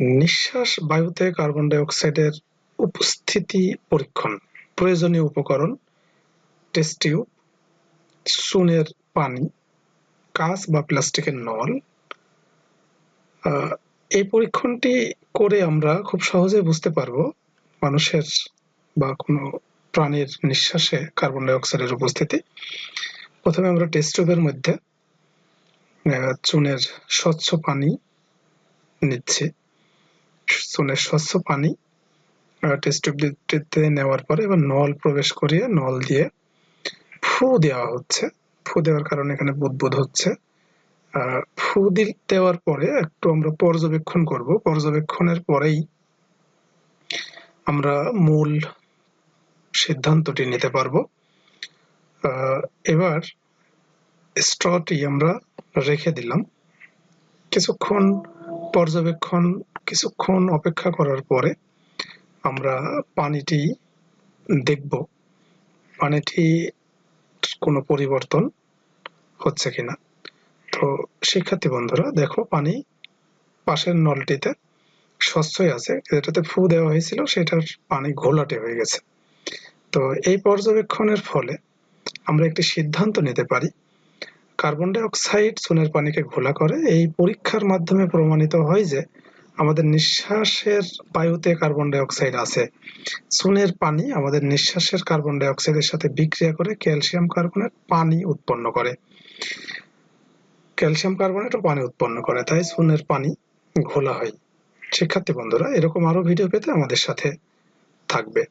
নিঃশ্বাস বায়ুতে carbon die অক্সাইডের উপস্থিতি পরীক্ষণ। প্রয়োজনীয় উপকরণ টেস্ট টিউব চুনের পানি, কাঁচ বা প্লাস্টিকের নল। এই পরীক্ষণটি করে আমরা খুব সহজে বুঝতে পারব মানুষের বা কোনো প্রাণীর নিঃশ্বাসে কার্বন ডাই অক্সাইডের উপস্থিতি। প্রথমে আমরা টেস্ট টিউবের মধ্যে চুনের স্বচ্ছ পানি নিচ্ছি। চুনের স্বচ্ছ পানি। নেওয়ার পরে এবার নল প্রবেশ করিয়ে নল দিয়ে ফু দেওয়া হচ্ছে। ফু দেওয়ার কারণে এখানে বুদবুদ হচ্ছে। ফু দেওয়ার পরে একটু আমরা পর্যবেক্ষণ করব। পর্যবেক্ষণের পরেই আমরা মূল সিদ্ধান্তটি নিতে পারব। এবার স্ট্রটি আমরা রেখে দিলাম। কিছুক্ষণ পর্যবেক্ষণ কিছুক্ষণ অপেক্ষা করার পরে আমরা পানিটি দেখব। পানিটি কোনো পরিবর্তন হচ্ছে কিনা। তো শিক্ষার্থী বন্ধুরা, দেখো পানি পাশের নলটিতে স্বচ্ছই আছে। যেটাতে ফু দেওয়া হয়েছিল, সেটার পানি ঘোলাটে হয়ে গেছে। তো এই পর্যবেক্ষণের ফলে আমরা একটি সিদ্ধান্ত নিতে পারি, কার্বন ডাই অক্সাইড চুনের পানিকে ঘোলা করে। এই পরীক্ষার মাধ্যমে প্রমাণিত হয় যে আমাদের নিঃশ্বাসের বায়ুতে কার্বন ডাই অক্সাইড আছে। চুনের পানি আমাদের নিঃশ্বাসের কার্বন ডাই অক্সাইডের সাথে বিক্রিয়া করে ক্যালসিয়াম কার্বনেট পানি উৎপন্ন করে। ক্যালসিয়াম কার্বনেটও পানি উৎপন্ন করে, তাই চুনের পানি ঘোলা হয়। শিক্ষার্থী বন্ধুরা, এরকম আরও ভিডিও পেতে আমাদের সাথে থাকবে।